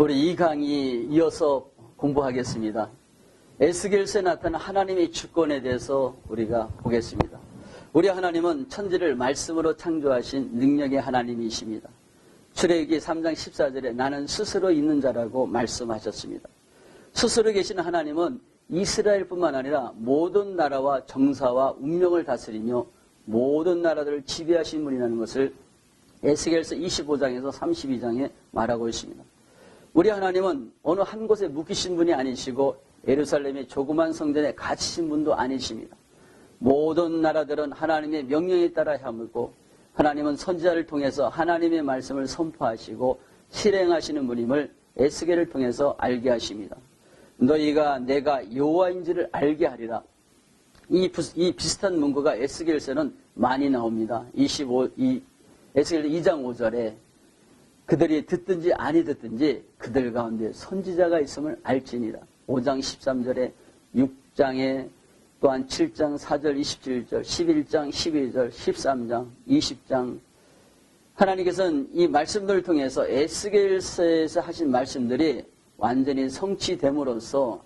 우리 이 강의 이어서 공부하겠습니다. 에스겔서에 나타난 하나님의 주권에 대해서 우리가 보겠습니다. 우리 하나님은 천지를 말씀으로 창조하신 능력의 하나님이십니다. 출애기 3장 14절에 나는 스스로 있는 자라고 말씀하셨습니다. 스스로 계신 하나님은 이스라엘뿐만 아니라 모든 나라와 정사와 운명을 다스리며 모든 나라들을 지배하신 분이라는 것을 에스겔서 25장에서 32장에 말하고 있습니다. 우리 하나님은 어느 한 곳에 묶이신 분이 아니시고 예루살렘의 조그만 성전에 갇히신 분도 아니십니다. 모든 나라들은 하나님의 명령에 따라 향하고 하나님은 선지자를 통해서 하나님의 말씀을 선포하시고 실행하시는 분임을 에스겔을 통해서 알게 하십니다. 너희가 내가 여호와인지를 알게 하리라. 이, 이 비슷한 문구가 에스겔서는 많이 나옵니다. 25, 이, 에스겔 2장 5절에 그들이 듣든지 아니 듣든지 그들 가운데 선지자가 있음을 알지니라. 5장 13절에 6장에 또한 7장 4절 27절 11장 12절 13장 20장 하나님께서는 이 말씀들을 통해서 에스겔서에서 하신 말씀들이 완전히 성취됨으로써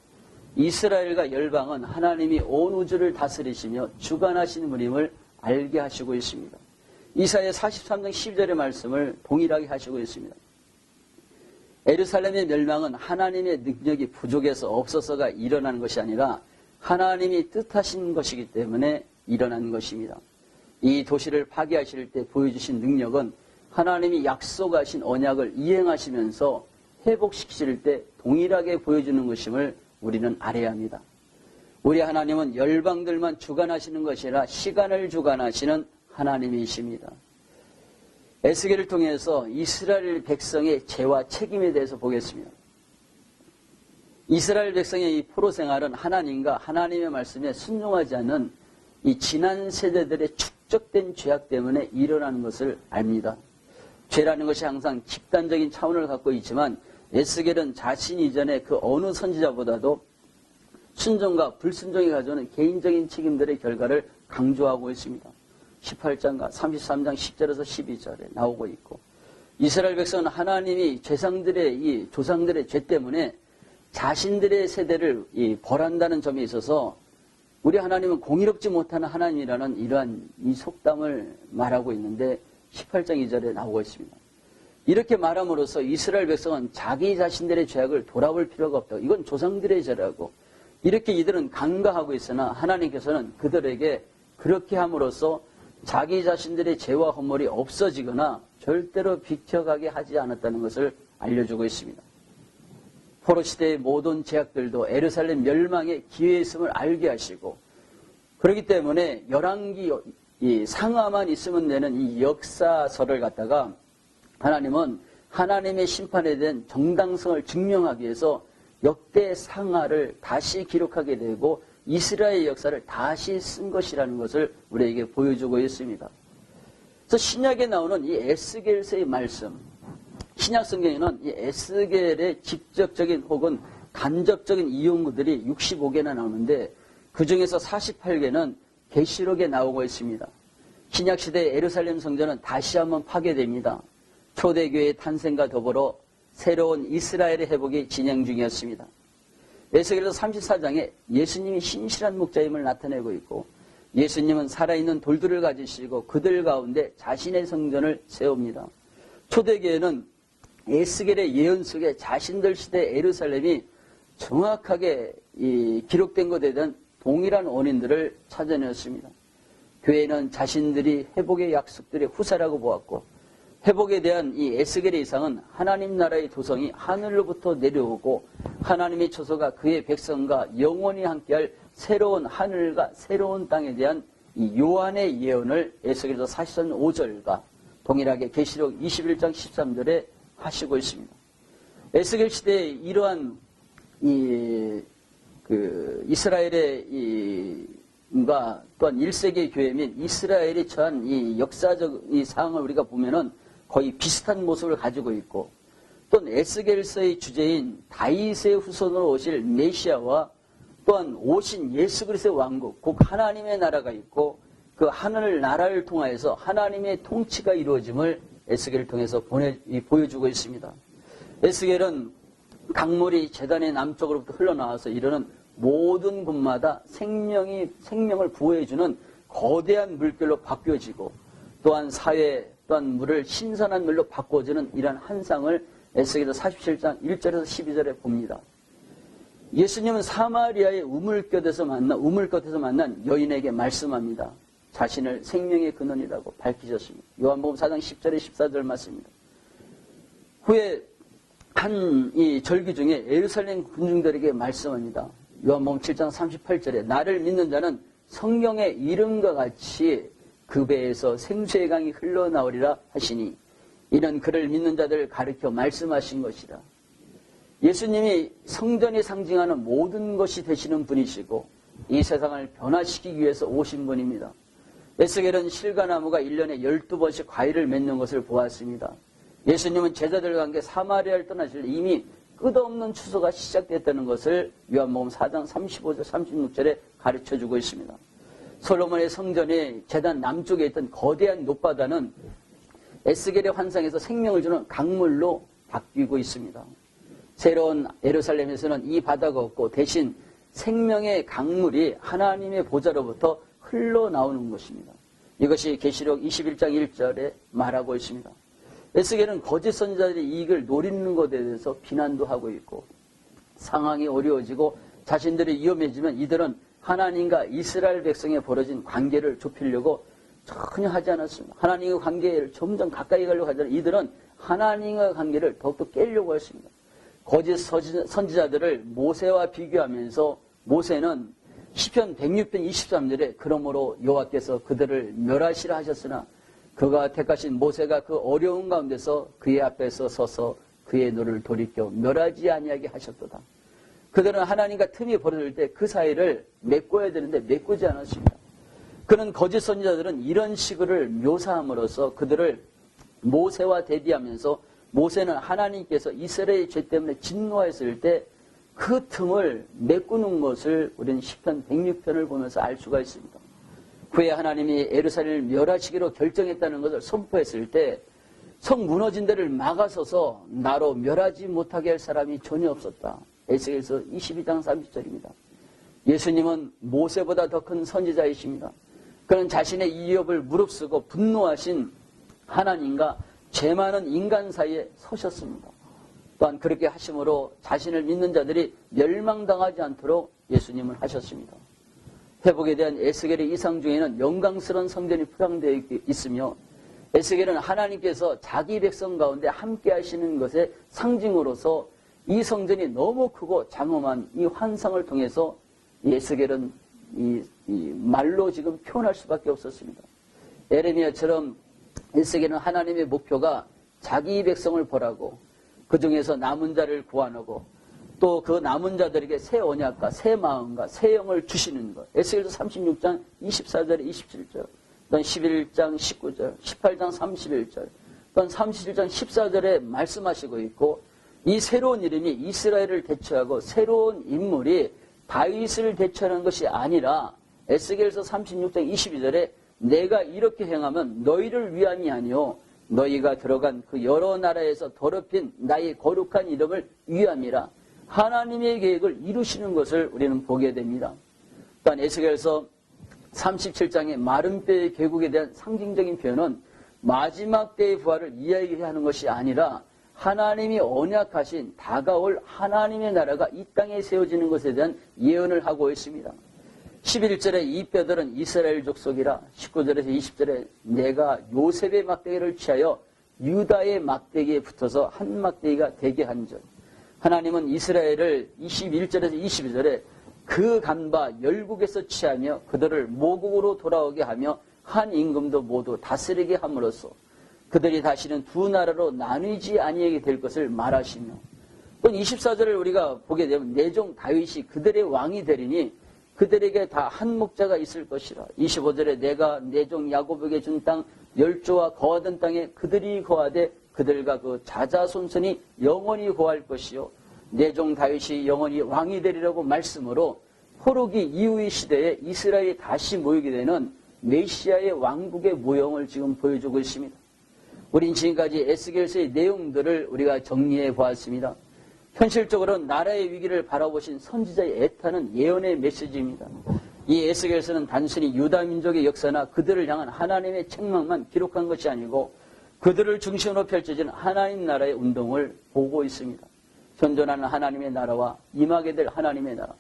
이스라엘과 열방은 하나님이 온 우주를 다스리시며 주관하시는 분임을 알게 하시고 있습니다. 이사야 43장 12절의 말씀을 동일하게 하시고 있습니다. 에르살렘의 멸망은 하나님의 능력이 부족해서 없어서가 일어나는 것이 아니라 하나님이 뜻하신 것이기 때문에 일어난 것입니다. 이 도시를 파괴하실 때 보여주신 능력은 하나님이 약속하신 언약을 이행하시면서 회복시키실 때 동일하게 보여주는 것임을 우리는 알아야 합니다. 우리 하나님은 열방들만 주관하시는 것이 아니라 시간을 주관하시는 하나님이십니다. 에스겔을 통해서 이스라엘 백성의 죄와 책임에 대해서 보겠습니다. 이스라엘 백성의 이 포로 생활은 하나님과 하나님의 말씀에 순종하지 않는 이 지난 세대들의 축적된 죄악 때문에 일어나는 것을 압니다. 죄라는 것이 항상 집단적인 차원을 갖고 있지만 에스겔은 자신 이전에 그 어느 선지자보다도 순종과 불순종이 가져오는 개인적인 책임들의 결과를 강조하고 있습니다. 18장과 33장 10절에서 12절에 나오고 있고 이스라엘 백성은 하나님이 죄상들의 이 조상들의 죄 때문에 자신들의 세대를 벌한다는 점에 있어서 우리 하나님은 공의롭지 못하는 하나님이라는 이러한 이 속담을 말하고 있는데 18장 2절에 나오고 있습니다. 이렇게 말함으로써 이스라엘 백성은 자기 자신들의 죄악을 돌아볼 필요가 없다. 이건 조상들의 죄라고. 이렇게 이들은 간과하고 있으나 하나님께서는 그들에게 그렇게 함으로써 자기 자신들의 죄와 허물이 없어지거나 절대로 비켜가게 하지 않았다는 것을 알려주고 있습니다. 포로 시대의 모든 제약들도 에르살렘 멸망의 기회에 있음을 알게 하시고 그렇기 때문에 열왕기 이 상하만 있으면 되는 이 역사서를 갖다가 하나님은 하나님의 심판에 대한 정당성을 증명하기 위해서 역대 상하를 다시 기록하게 되고 이스라엘 역사를 다시 쓴 것이라는 것을 우리에게 보여주고 있습니다. 그래서 신약에 나오는 이 에스겔서의 말씀, 신약 성경에는 이 에스겔의 직접적인 혹은 간접적인 이용구들이 65개나 나오는데 그 중에서 48개는 계시록에 나오고 있습니다. 신약 시대 에르살렘 성전은 다시 한번 파괴됩니다. 초대교회의 탄생과 더불어 새로운 이스라엘의 회복이 진행 중이었습니다. 에스겔서 34장에 예수님이 신실한 목자임을 나타내고 있고 예수님은 살아있는 돌들을 가지시고 그들 가운데 자신의 성전을 세웁니다. 초대교회는 에스겔의 예언 속에 자신들 시대 에르살렘이 정확하게 기록된 것에 대한 동일한 원인들을 찾아내었습니다. 교회는 자신들이 회복의 약속들의 후사라고 보았고 회복에 대한 이 에스겔의 이상은 하나님 나라의 도성이 하늘로부터 내려오고 하나님의 처소가 그의 백성과 영원히 함께할 새로운 하늘과 새로운 땅에 대한 이 요한의 예언을 에스겔서 43 5절과 동일하게 계시록 21장 13절에 하시고 있습니다. 에스겔 시대에 이러한 이, 그, 이스라엘의 이, 과 또한 1세기 교회 및 이스라엘이 처한 이 역사적 이 상황을 우리가 보면은 거의 비슷한 모습을 가지고 있고 또는 에스겔서의 주제인 다윗의 후손으로 오실 메시아와 또한 오신 예수 그리스도의 왕국, 곧 하나님의 나라가 있고 그 하늘 나라를 통하여서 하나님의 통치가 이루어짐을 에스겔을 통해서 보내, 보여주고 있습니다. 에스겔은 강물이 재단의 남쪽으로부터 흘러나와서 이르는 모든 곳마다 생명이 생명을 부어해주는 거대한 물결로 바뀌어지고 또한 사회 또한 물을 신선한 물로 바꿔주는 이러한 한상을 에스겔서 47장 1절에서 12절에 봅니다. 예수님은 사마리아의 우물곁에서 만나 우물곁에서 만난 여인에게 말씀합니다. 자신을 생명의 근원이라고 밝히셨습니다. 요한복음 4장 10절에 14절 말씀입니다. 후에 한 이 절기 중에 예루살렘 군중들에게 말씀합니다. 요한복음 7장 38절에 나를 믿는 자는 성경의 이름과 같이 그 배에서 생수의 강이 흘러나오리라 하시니 이는 그를 믿는 자들 가르쳐 말씀하신 것이라. 예수님이 성전이 상징하는 모든 것이 되시는 분이시고 이 세상을 변화시키기 위해서 오신 분입니다. 에스겔은 실가나무가 1년에 12번씩 과일을 맺는 것을 보았습니다. 예수님은 제자들과 함께 사마리아를 떠나실 때 이미 끝없는 추수가 시작됐다는 것을 요한복음 4장 35절 36절에 가르쳐주고 있습니다. 솔로몬의 성전의 재단 남쪽에 있던 거대한 높바다는 에스겔의 환상에서 생명을 주는 강물로 바뀌고 있습니다. 새로운 예루살렘에서는 이 바다가 없고 대신 생명의 강물이 하나님의 보좌로부터 흘러나오는 것입니다. 이것이 계시록 21장 1절에 말하고 있습니다. 에스겔은 거짓 선지자들의 이익을 노리는 것에 대해서 비난도 하고 있고 상황이 어려워지고 자신들이 위험해지면 이들은 하나님과 이스라엘 백성에 벌어진 관계를 좁히려고 전혀 하지 않았습니다. 하나님과 관계를 점점 가까이 가려고 하잖아요. 이들은 하나님과 관계를 더욱더 깨려고 했습니다. 거짓 선지자들을 모세와 비교하면서 모세는 시편 106편 23절에 그러므로 여호와께서 그들을 멸하시라 하셨으나 그가 택하신 모세가 그 어려운 가운데서 그의 앞에서 서서 그의 눈을 돌이켜 멸하지 아니하게 하셨도다. 그들은 하나님과 틈이 벌어질 때 그 사이를 메꿔야 되는데 메꾸지 않았습니다. 그는 거짓 선지자들은 이런 식을 묘사함으로써 그들을 모세와 대비하면서 모세는 하나님께서 이스라엘의 죄 때문에 진노하였을 때 그 틈을 메꾸는 것을 우리는 10편 106편을 보면서 알 수가 있습니다. 그에 하나님이 에루살렘을 멸하시기로 결정했다는 것을 선포했을 때 성 무너진 데를 막아서서 나로 멸하지 못하게 할 사람이 전혀 없었다. 에스겔서 22장 30절입니다. 예수님은 모세보다 더 큰 선지자이십니다. 그는 자신의 이업을 무릅쓰고 분노하신 하나님과 죄 많은 인간 사이에 서셨습니다. 또한 그렇게 하심으로 자신을 믿는 자들이 멸망당하지 않도록 예수님을 하셨습니다. 회복에 대한 에스겔의 이상 중에는 영광스러운 성전이 포장되어 있으며 에스겔은 하나님께서 자기 백성 가운데 함께 하시는 것의 상징으로서 이 성전이 너무 크고 장엄한 이 환상을 통해서 에스겔은 이, 이 말로 지금 표현할 수밖에 없었습니다. 에레미야처럼 에스겔은 하나님의 목표가 자기 백성을 보라고 그 중에서 남은 자를 구하고 또 그 남은 자들에게 새 언약과 새 마음과 새 영을 주시는 것. 에스겔서 36장 24절에 27절, 또 11장 19절, 18장 31절, 또 37장 14절에 말씀하시고 있고 이 새로운 이름이 이스라엘을 대처하고 새로운 인물이 다윗을 대처하는 것이 아니라 에스겔서 36장 22절에 내가 이렇게 행하면 너희를 위함이 아니요 너희가 들어간 그 여러 나라에서 더럽힌 나의 거룩한 이름을 위함이라 하나님의 계획을 이루시는 것을 우리는 보게 됩니다. 또한 에스겔서 37장의 마른 뼈의 계곡에 대한 상징적인 표현은 마지막 때의 부활을 이야기하는 것이 아니라 하나님이 언약하신 다가올 하나님의 나라가 이 땅에 세워지는 것에 대한 예언을 하고 있습니다. 11절에 이 뼈들은 이스라엘 족속이라 19절에서 20절에 내가 요셉의 막대기를 취하여 유다의 막대기에 붙어서 한 막대기가 되게 한 점. 하나님은 이스라엘을 21절에서 22절에 그 간바 열국에서 취하며 그들을 모국으로 돌아오게 하며 한 임금도 모두 다스리게 함으로써 그들이 다시는 두 나라로 나뉘지 아니하게 될 것을 말하시며 또 24절을 우리가 보게 되면 내종 다윗이 그들의 왕이 되리니 그들에게 다 한 목자가 있을 것이라 25절에 내가 내종 야곱에게 준 땅 열조와 거하던 땅에 그들이 거하되 그들과 그 자자손손이 영원히 거할 것이요 내종 다윗이 영원히 왕이 되리라고 말씀으로 포로기 이후의 시대에 이스라엘이 다시 모이게 되는 메시아의 왕국의 모형을 지금 보여주고 있습니다. 우린 지금까지 에스겔서의 내용들을 우리가 정리해 보았습니다. 현실적으로는 나라의 위기를 바라보신 선지자의 애타는 예언의 메시지입니다. 이 에스겔서는 단순히 유다 민족의 역사나 그들을 향한 하나님의 책망만 기록한 것이 아니고 그들을 중심으로 펼쳐진 하나님 나라의 운동을 보고 있습니다. 현존하는 하나님의 나라와 임하게 될 하나님의 나라.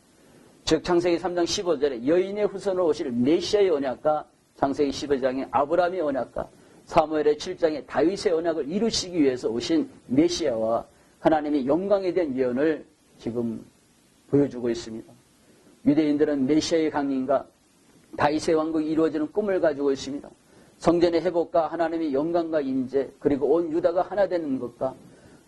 즉 창세기 3장 15절에 여인의 후손으로 오실 메시아의 언약과 창세기 15장의 아브라함의 언약과 사무엘의 7장의 다윗의 언약을 이루시기 위해서 오신 메시아와 하나님의 영광에 대한 예언을 지금 보여주고 있습니다. 유대인들은 메시아의 강림과 다윗의 왕국이 이루어지는 꿈을 가지고 있습니다. 성전의 회복과 하나님의 영광과 임재 그리고 온 유다가 하나 되는 것과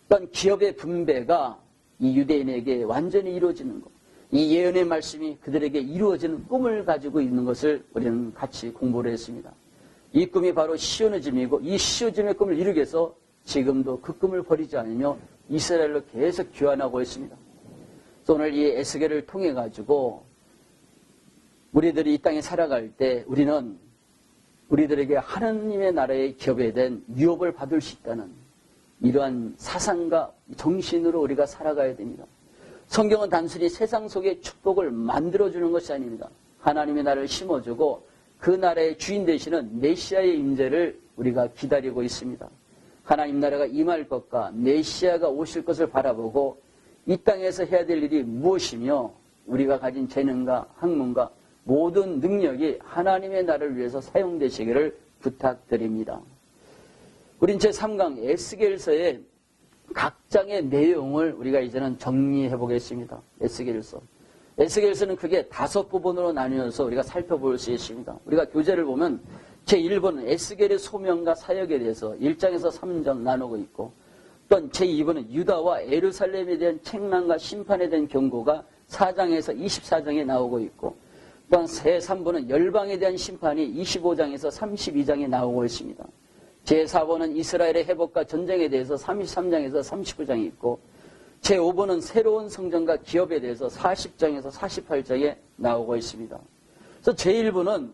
어떤 기업의 분배가 이 유대인에게 완전히 이루어지는 것. 이 예언의 말씀이 그들에게 이루어지는 꿈을 가지고 있는 것을 우리는 같이 공부를 했습니다. 이 꿈이 바로 시오니즘이고 이 시오즘의 꿈을 이루기 위해서 지금도 그 꿈을 버리지 않으며 이스라엘로 계속 귀환하고 있습니다. 그래서 오늘 이 에스겔을 통해 가지고 우리들이 이 땅에 살아갈 때 우리는 우리들에게 하나님의 나라의 기업에 대한 유업을 받을 수 있다는 이러한 사상과 정신으로 우리가 살아가야 됩니다. 성경은 단순히 세상 속의 축복을 만들어주는 것이 아닙니다. 하나님의 나라를 심어주고 그 나라의 주인 되시는 메시아의 임재를 우리가 기다리고 있습니다. 하나님 나라가 임할 것과 메시아가 오실 것을 바라보고 이 땅에서 해야 될 일이 무엇이며 우리가 가진 재능과 학문과 모든 능력이 하나님의 나라를 위해서 사용되시기를 부탁드립니다. 우린 제3강 에스겔서의 각 장의 내용을 우리가 이제는 정리해 보겠습니다. 에스겔서. 에스겔서는 크게 다섯 부분으로 나뉘어서 우리가 살펴볼 수 있습니다. 우리가 교재를 보면 제1번은 에스겔의 소명과 사역에 대해서 1장에서 3장 나누고 있고 또한 제2번은 유다와 에르살렘에 대한 책망과 심판에 대한 경고가 4장에서 24장에 나오고 있고 또한 제3번은 열방에 대한 심판이 25장에서 32장에 나오고 있습니다. 제4번은 이스라엘의 회복과 전쟁에 대해서 33장에서 39장이 있고 제5번은 새로운 성전과 기업에 대해서 40장에서 48장에 나오고 있습니다. 그래서 제1번은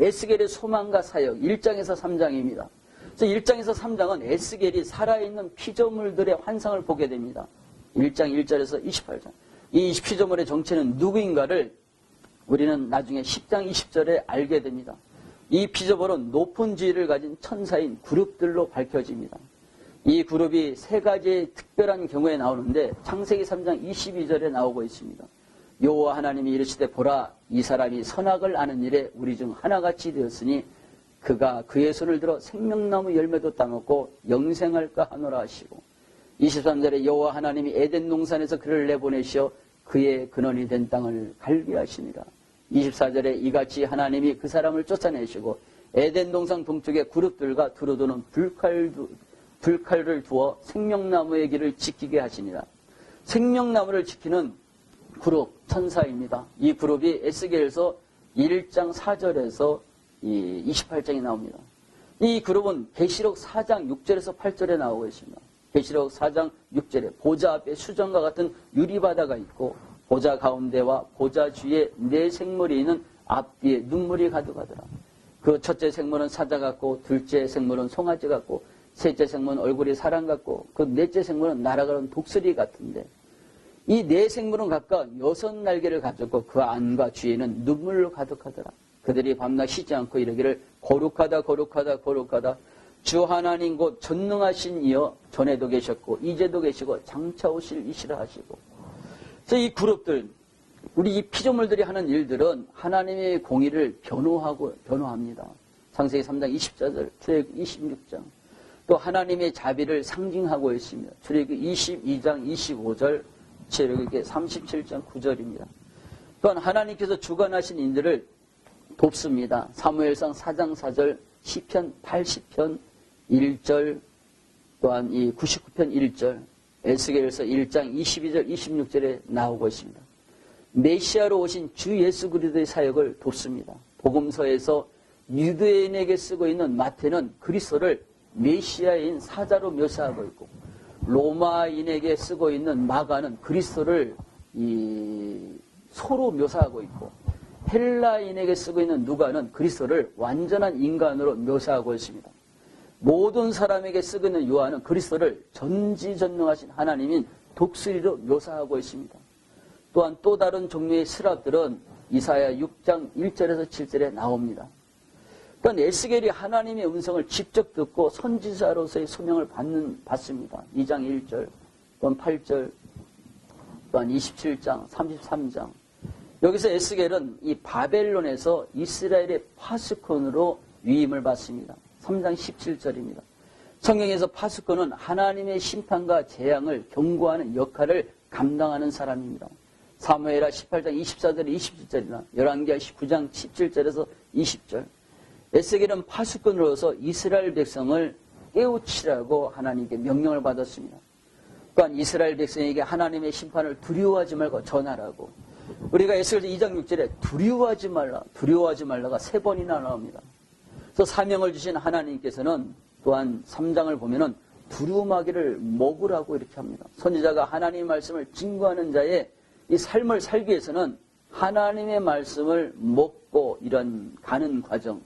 에스겔의 소망과 사역 1장에서 3장입니다. 그래서 1장에서 3장은 에스겔이 살아있는 피조물들의 환상을 보게 됩니다. 1장 1절에서 28장. 이 피조물의 정체는 누구인가를 우리는 나중에 10장 20절에 알게 됩니다. 이 피조물은 높은 지위를 가진 천사인 그룹들로 밝혀집니다. 이 그룹이 세 가지의 특별한 경우에 나오는데 창세기 3장 22절에 나오고 있습니다. 여호와 하나님이 이르시되 보라 이 사람이 선악을 아는 일에 우리 중 하나같이 되었으니 그가 그의 손을 들어 생명나무 열매도 따먹고 영생할까 하노라 하시고 23절에 여호와 하나님이 에덴 농산에서 그를 내보내시어 그의 근원이 된 땅을 갈비하시니라. 24절에 이같이 하나님이 그 사람을 쫓아내시고 에덴 동상 동쪽의 그룹들과 두루두는 불칼, 불칼을 두어 생명나무의 길을 지키게 하시니라. 생명나무를 지키는 그룹, 천사입니다. 이 그룹이 에스겔서 1장 4절에서 28장에 나옵니다. 이 그룹은 계시록 4장 6절에서 8절에 나오고 있습니다. 계시록 4장 6절에 보좌 앞에 수정과 같은 유리바다가 있고 보좌 가운데와 보좌 주위에 네 생물이 있는 앞뒤에 눈물이 가득하더라. 그 첫째 생물은 사자 같고 둘째 생물은 송아지 같고 셋째 생물은 얼굴이 사람 같고 그 넷째 생물은 날아가는 독수리 같은데 이 네 생물은 각각 여섯 날개를 가졌고 그 안과 주위에는 눈물로 가득하더라. 그들이 밤낮 쉬지 않고 이르기를 거룩하다 거룩하다 거룩하다 주 하나님 곧 전능하신 이여 전에도 계셨고 이제도 계시고 장차 오실 이시라 하시고 그래서 이 그룹들, 우리 이 피조물들이 하는 일들은 하나님의 공의를 변호하고, 변호합니다. 창세기 3장 20절, 출애굽 26장. 또 하나님의 자비를 상징하고 있습니다. 출애굽 22장 25절, 출애굽 37장 9절입니다. 또한 하나님께서 주관하신 인들을 돕습니다. 사무엘상 4장 4절, 시편 80편 1절, 또한 이 99편 1절, 에스겔서 1장 22절 26절에 나오고 있습니다. 메시아로 오신 주 예수 그리스도의 사역을 돕습니다. 복음서에서 유대인에게 쓰고 있는 마태는 그리스도를 메시아인 사자로 묘사하고 있고 로마인에게 쓰고 있는 마가는 그리스도를 소로 묘사하고 있고 헬라인에게 쓰고 있는 누가는 그리스도를 완전한 인간으로 묘사하고 있습니다. 모든 사람에게 쓰고 있는 요한은 그리스도를 전지전능하신 하나님인 독수리로 묘사하고 있습니다. 또한 또 다른 종류의 스랍들은 이사야 6장 1절에서 7절에 나옵니다. 또한 에스겔이 하나님의 음성을 직접 듣고 선지자로서의 소명을 받는, 받습니다. 2장 1절, 또한 8절, 또한 27장, 33장. 여기서 에스겔은 이 바벨론에서 이스라엘의 파스콘으로 위임을 받습니다. 3장 17절입니다. 성경에서 파스콘은 하나님의 심판과 재앙을 경고하는 역할을 감당하는 사람입니다. 사무엘하 18장 24절 27절이나 열왕기하 19장 17절에서 20절. 에스겔은 파수꾼으로서 이스라엘 백성을 깨우치라고 하나님께 명령을 받았습니다. 또한 이스라엘 백성에게 하나님의 심판을 두려워하지 말고 전하라고. 우리가 에스겔 2장 6절에 두려워하지 말라, 두려워하지 말라가 세 번이나 나옵니다. 그래서 사명을 주신 하나님께서는 또한 3장을 보면은 두루마기를 먹으라고 이렇게 합니다. 선지자가 하나님의 말씀을 증거하는 자의 이 삶을 살기 위해서는 하나님의 말씀을 먹고 이런 가는 과정,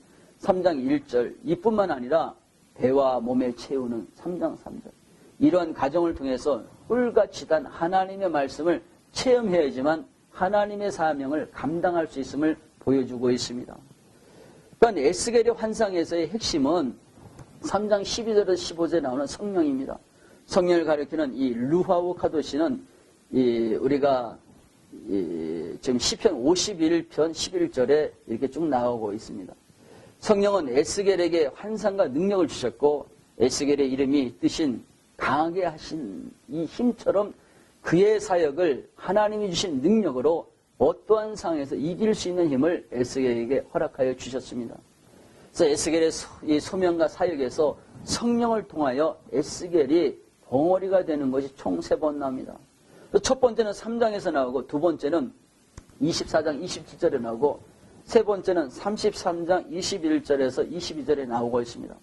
3장 1절 이뿐만 아니라 배와 몸에 채우는 3장 3절 이러한 과정을 통해서 꿀같이 단 하나님의 말씀을 체험해야지만 하나님의 사명을 감당할 수 있음을 보여주고 있습니다. 또한 에스겔의 환상에서의 핵심은 3장 12절에서 15절에 나오는 성령입니다. 성령을 가리키는 이 루하우 카도시는 이 우리가 이 지금 시편 51편 11절에 이렇게 쭉 나오고 있습니다. 성령은 에스겔에게 환상과 능력을 주셨고 에스겔의 이름이 뜻인 강하게 하신 이 힘처럼 그의 사역을 하나님이 주신 능력으로 어떠한 상황에서 이길 수 있는 힘을 에스겔에게 허락하여 주셨습니다. 그래서 에스겔의 이 소명과 사역에서 성령을 통하여 에스겔이 벙어리가 되는 것이 총 세 번 나옵니다. 첫 번째는 3장에서 나오고 두 번째는 24장 27절에 나오고 세 번째는 33장 21절에서 22절에 나오고 있습니다.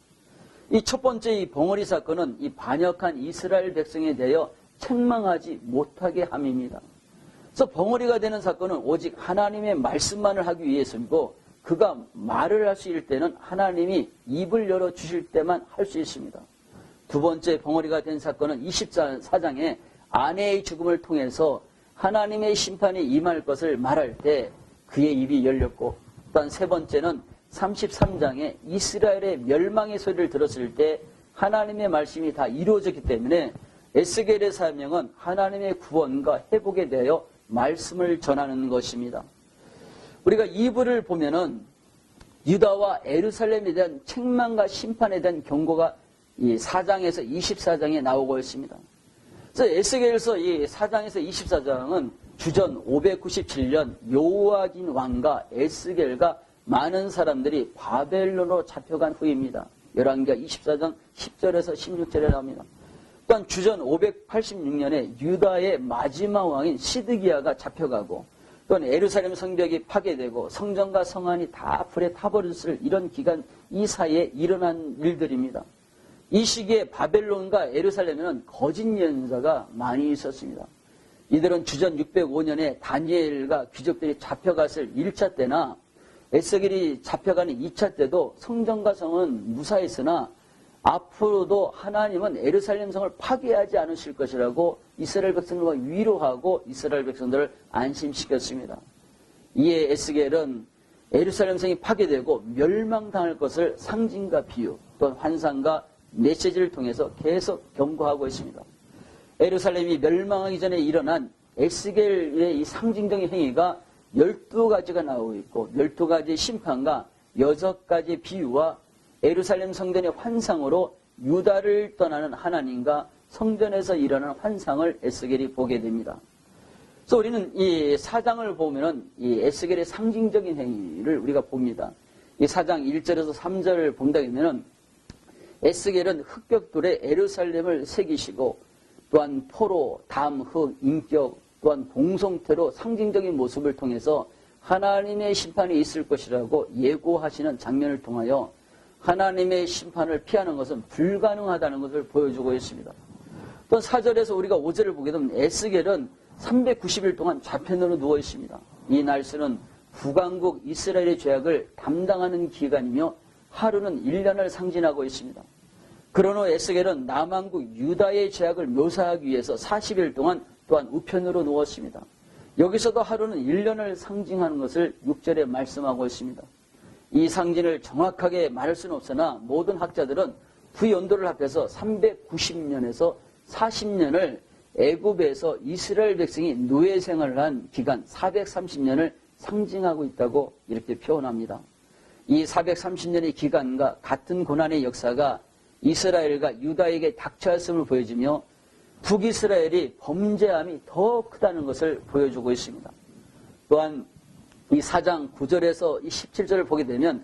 이 첫 번째 이 봉어리 사건은 이 반역한 이스라엘 백성에 대하여 책망하지 못하게 함입니다. 그래서 벙어리가 되는 사건은 오직 하나님의 말씀만을 하기 위해서이고 그가 말을 할 수 있을 때는 하나님이 입을 열어 주실 때만 할 수 있습니다. 두 번째 벙어리가 된 사건은 24장에 아내의 죽음을 통해서 하나님의 심판이 임할 것을 말할 때 그의 입이 열렸고 또한 세 번째는 33장에 이스라엘의 멸망의 소리를 들었을 때 하나님의 말씀이 다 이루어졌기 때문에 에스겔의 사명은 하나님의 구원과 회복에 대하여 말씀을 전하는 것입니다. 우리가 이부를 보면은 유다와 에루살렘에 대한 책망과 심판에 대한 경고가 이 4장에서 24장에 나오고 있습니다. 그래서 에스겔서 이 4장에서 24장은 주전 597년 요아긴 왕과 에스겔과 많은 사람들이 바벨론으로 잡혀간 후입니다. 11개 24장 10절에서 16절에 나옵니다. 또한 주전 586년에 유다의 마지막 왕인 시드기야가 잡혀가고 또한 에루살렘 성벽이 파괴되고 성전과 성안이 다 불에 타버렸을 이런 기간 이 사이에 일어난 일들입니다. 이 시기에 바벨론과 에루살렘에는 거짓 연사가 많이 있었습니다. 이들은 주전 605년에 다니엘과 귀족들이 잡혀갔을 1차 때나 에스겔이 잡혀가는 2차 때도 성전과 성은 무사했으나 앞으로도 하나님은 에르살렘 성을 파괴하지 않으실 것이라고 이스라엘 백성들과 위로하고 이스라엘 백성들을 안심시켰습니다. 이에 에스겔은 에르살렘 성이 파괴되고 멸망당할 것을 상징과 비유 또는 환상과 메시지를 통해서 계속 경고하고 있습니다. 에루살렘이 멸망하기 전에 일어난 에스겔의 이 상징적인 행위가 12가지가 나오고 있고 12가지 심판과 6가지 비유와 에루살렘 성전의 환상으로 유다를 떠나는 하나님과 성전에서 일어나는 환상을 에스겔이 보게 됩니다. 그래서 우리는 이 사장을 보면은 이 에스겔의 상징적인 행위를 우리가 봅니다. 이 사장 1절에서 3절을 본다 하면은 에스겔은 흑벽돌에 에루살렘을 새기시고 또한 포로, 담, 흑, 인격, 또한 봉송태로 상징적인 모습을 통해서 하나님의 심판이 있을 것이라고 예고하시는 장면을 통하여 하나님의 심판을 피하는 것은 불가능하다는 것을 보여주고 있습니다. 또 사절에서 우리가 오절을 보게 되면 에스겔은 390일 동안 좌편으로 누워 있습니다. 이 날수는 북왕국 이스라엘의 죄악을 담당하는 기간이며 하루는 1년을 상징하고 있습니다. 후 에스겔은 남한국 유다의 죄악을 묘사하기 위해서 40일 동안 또한 우편으로 누웠습니다. 여기서도 하루는 1년을 상징하는 것을 6절에 말씀하고 있습니다. 이 상징을 정확하게 말할 수는 없으나 모든 학자들은 부연도를 합해서 390년에서 40년을 애굽에서 이스라엘 백성이 노예 생활을 한 기간 430년을 상징하고 있다고 이렇게 표현합니다. 이 430년의 기간과 같은 고난의 역사가 이스라엘과 유다에게 닥쳐왔음을 보여주며 북이스라엘이 범죄함이 더 크다는 것을 보여주고 있습니다. 또한 이 4장 9절에서 이 17절을 보게 되면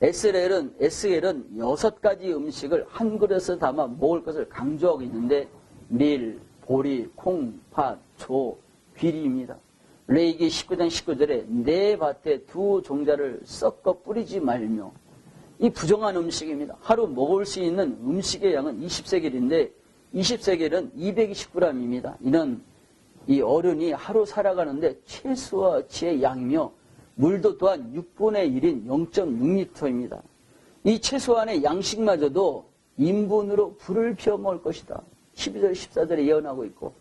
에스겔은, 에스겔은 여섯 가지 음식을 한 그릇에 담아 먹을 것을 강조하고 있는데 밀, 보리, 콩, 팥, 조, 귀리입니다. 레이기 19장 19절에 내 밭에 두 종자를 섞어 뿌리지 말며 이 부정한 음식입니다. 하루 먹을 수 있는 음식의 양은 20세겔인데 20세겔은 220g입니다. 이는 이 어른이 하루 살아가는데 최소화치의 양이며 물도 또한 6분의 1인 0.6리터입니다. 이 최소한의 양식마저도 인분으로 불을 피워 먹을 것이다. 12절, 14절에 예언하고 있고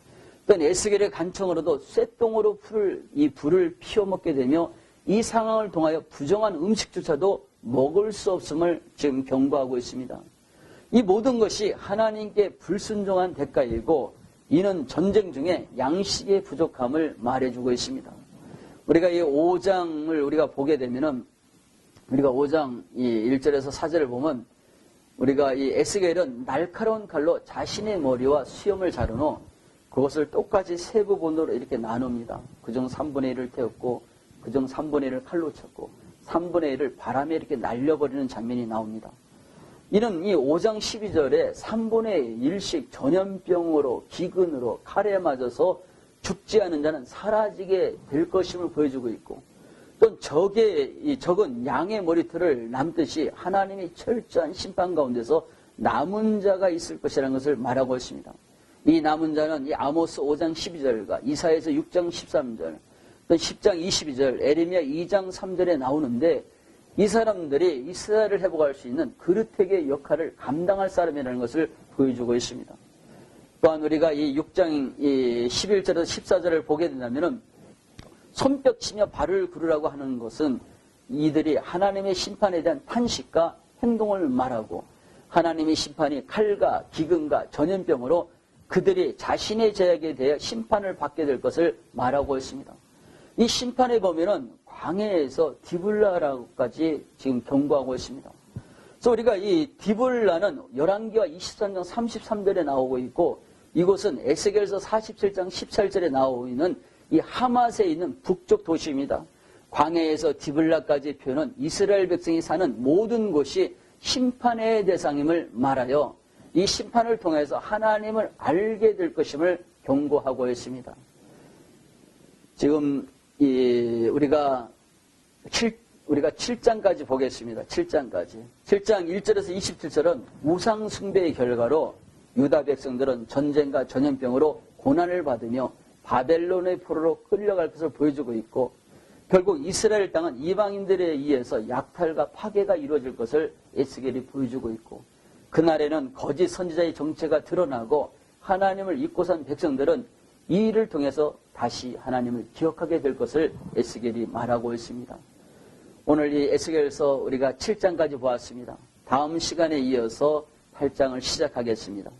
또한 에스겔의 간청으로도 쇠똥으로 불을, 이 불을 피워 먹게 되며 이 상황을 통하여 부정한 음식조차도 먹을 수 없음을 지금 경고하고 있습니다. 이 모든 것이 하나님께 불순종한 대가이고 이는 전쟁 중에 양식의 부족함을 말해주고 있습니다. 우리가 이 5장을 우리가 보게 되면은 우리가 5장 이 1절에서 4절을 보면 우리가 이 에스겔은 날카로운 칼로 자신의 머리와 수염을 자른 후 그것을 똑같이 세 부분으로 이렇게 나눕니다. 그중 3분의 1을 태웠고 그중 3분의 1을 칼로 쳤고 3분의 1을 바람에 이렇게 날려버리는 장면이 나옵니다. 이는 이 5장 12절에 3분의 1씩 전염병으로 기근으로 칼에 맞아서 죽지 않은 자는 사라지게 될 것임을 보여주고 있고 또 적의 이 적은 양의 머리털을 남듯이 하나님이 철저한 심판 가운데서 남은 자가 있을 것이라는 것을 말하고 있습니다. 이 남은 자는 이 아모스 5장 12절과 이사에서 6장 13절, 또 10장 22절, 에레미야 2장 3절에 나오는데 이 사람들이 이스라엘을 회복할 수 있는 그릇택의 역할을 감당할 사람이라는 것을 보여주고 있습니다. 또한 우리가 이 6장 11절에서 14절을 보게 된다면 손뼉 치며 발을 구르라고 하는 것은 이들이 하나님의 심판에 대한 탄식과 행동을 말하고 하나님의 심판이 칼과 기근과 전염병으로 그들이 자신의 죄악에 대해 심판을 받게 될 것을 말하고 있습니다. 이 심판의 범위는 광해에서 디블라라고까지 지금 경고하고 있습니다. 그래서 우리가 이 디블라는 11기와 23장 33절에 나오고 있고 이곳은 에스겔서 47장 17절에 나오고 있는 이 하맛에 있는 북쪽 도시입니다. 광해에서 디블라까지 표현은 이스라엘 백성이 사는 모든 곳이 심판의 대상임을 말하여 이 심판을 통해서 하나님을 알게 될 것임을 경고하고 있습니다. 지금 이 우리가 7, 우리가 7장까지 보겠습니다. 7장까지. 7장 1절에서 27절은 우상 숭배의 결과로 유다 백성들은 전쟁과 전염병으로 고난을 받으며 바벨론의 포로로 끌려갈 것을 보여주고 있고 결국 이스라엘 땅은 이방인들에 의해서 약탈과 파괴가 이루어질 것을 에스겔이 보여주고 있고 그날에는 거짓 선지자의 정체가 드러나고 하나님을 잊고 산 백성들은 이 일을 통해서 다시 하나님을 기억하게 될 것을 에스겔이 말하고 있습니다. 오늘 이 에스겔서 우리가 7장까지 보았습니다. 다음 시간에 이어서 8장을 시작하겠습니다.